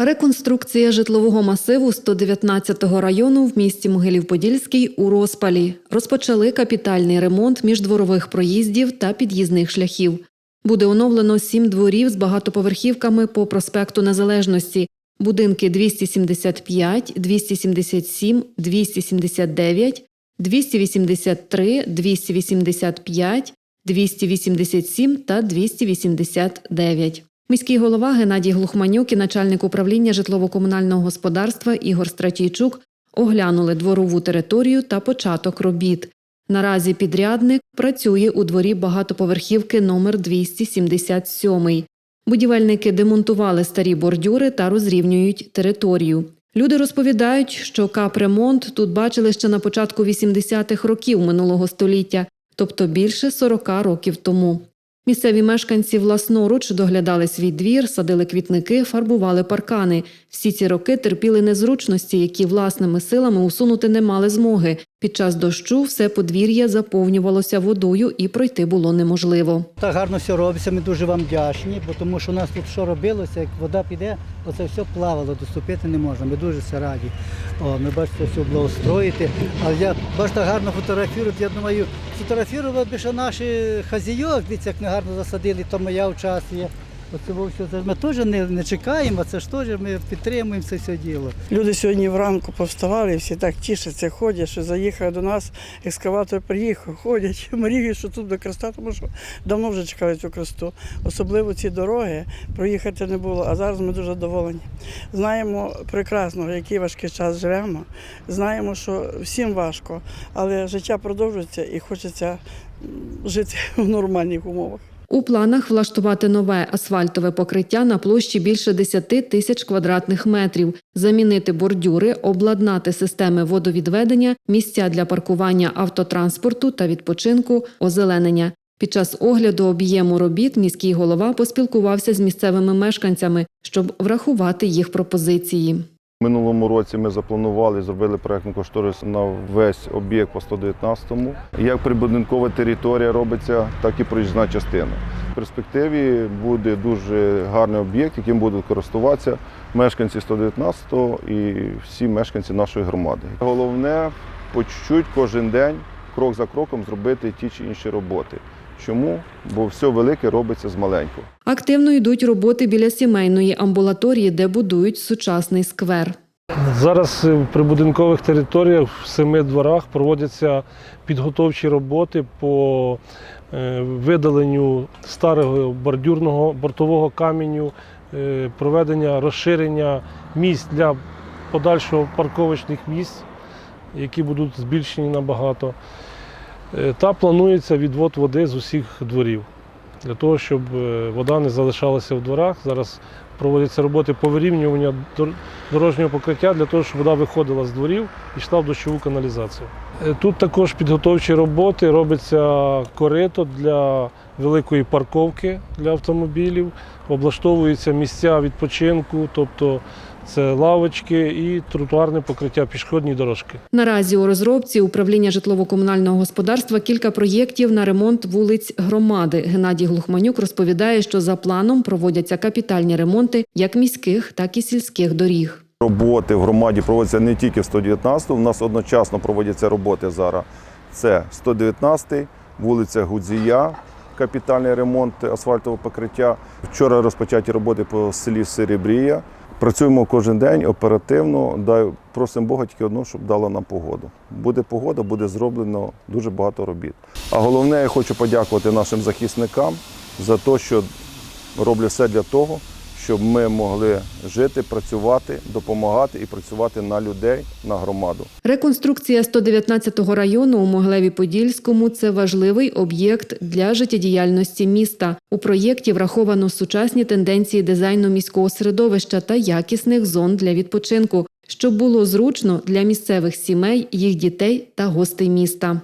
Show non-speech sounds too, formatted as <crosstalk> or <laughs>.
Реконструкція житлового масиву 119-го району в місті Могилів-Подільський у розпалі. Розпочали капітальний ремонт міждворових проїздів та під'їзних шляхів. Буде оновлено сім дворів з багатоповерхівками по проспекту Незалежності. Будинки 275, 277, 279, 283, 285, 287 та 289. Міський голова Геннадій Глухманюк і начальник управління житлово-комунального господарства Ігор Стратійчук оглянули дворову територію та початок робіт. Наразі підрядник працює у дворі багатоповерхівки номер 277. Будівельники демонтували старі бордюри та розрівнюють територію. Люди розповідають, що капремонт тут бачили ще на початку 80-х років минулого століття, тобто більше 40 років тому. Місцеві мешканці власноруч доглядали свій двір, садили квітники, фарбували паркани. Всі ці роки терпіли незручності, які власними силами усунути не мали змоги. Під час дощу все подвір'я заповнювалося водою і пройти було неможливо. Так гарно все робиться, ми дуже вам вдячні, бо тому що у нас тут що робилося, як вода піде, оце все плавало, доступити не можна. Ми дуже все раді. О, ми бачите, все благоустроїти. Але я бачите, гарно фотографірують. Я думаю, фотографірував би ще наші хазійок, дивіться, як ми гарно засадили, то моя участь. Оце. Ми теж не, не чекаємо, це ж теж ми підтримуємо це все діло. Люди сьогодні вранку повставали, всі так тішаться, ходять, що заїхав до нас, екскаватор приїхав, ходять, <laughs> мріють, що тут до креста, тому що давно вже чекали цю кресту. Особливо ці дороги проїхати не було, а зараз ми дуже задоволені. Знаємо прекрасно, в який важкий час живемо. Знаємо, що всім важко, але життя продовжується і хочеться жити <laughs> в нормальних умовах. У планах влаштувати нове асфальтове покриття на площі більше 10 тисяч квадратних метрів, замінити бордюри, обладнати системи водовідведення, місця для паркування автотранспорту та відпочинку, озеленення. Під час огляду об'єму робіт міський голова поспілкувався з місцевими мешканцями, щоб врахувати їх пропозиції. Минулому році ми запланували, зробили проєктну кошторис на весь об'єкт по 119-му. Як прибудинкова територія робиться, так і проїзна частина. В перспективі буде дуже гарний об'єкт, яким будуть користуватися мешканці 119-го і всі мешканці нашої громади. Головне по чуть-чуть кожен день, крок за кроком, зробити ті чи інші роботи. Чому? Бо все велике робиться з маленького. Активно йдуть роботи біля сімейної амбулаторії, де будують сучасний сквер. Зараз в прибудинкових територіях в семи дворах проводяться підготовчі роботи по е, видаленню старого бордюрного бортового каменю, е, проведення розширення місць для подальшого парковочних місць, які будуть збільшені набагато. Е, Та планується відвод води з усіх дворів для того, щоб е, вода не залишалася в дворах. Зараз проводяться роботи по вирівнюванню дорожнього покриття для того, щоб вода виходила з дворів і йшла в дощову каналізацію. Е, Тут також підготовчі роботи, робиться корито для великої парковки для автомобілів, облаштовуються місця відпочинку, тобто це лавочки і тротуарне покриття пішохідні дорожки. Наразі у розробці управління житлово-комунального господарства кілька проєктів на ремонт вулиць громади. Геннадій Глухманюк розповідає, що за планом проводяться капітальні ремонти як міських, так і сільських доріг. Роботи в громаді проводяться не тільки в 119, у нас одночасно проводяться роботи зараз. Це 119, вулиця Гудзія, капітальний ремонт асфальтового покриття. Вчора розпочаті роботи по селі Серебрія. Працюємо кожен день оперативно. Просимо Бога тільки одного, щоб дало нам погоду. Буде погода, буде зроблено дуже багато робіт. А головне, я хочу подякувати нашим захисникам за те, що роблять все для того, щоб ми могли жити, працювати, допомагати і працювати на людей, на громаду. Реконструкція 119-го району у Моглеві-Подільському – це важливий об'єкт для життєдіяльності міста. У проєкті враховано сучасні тенденції дизайну міського середовища та якісних зон для відпочинку, щоб було зручно для місцевих сімей, їх дітей та гостей міста.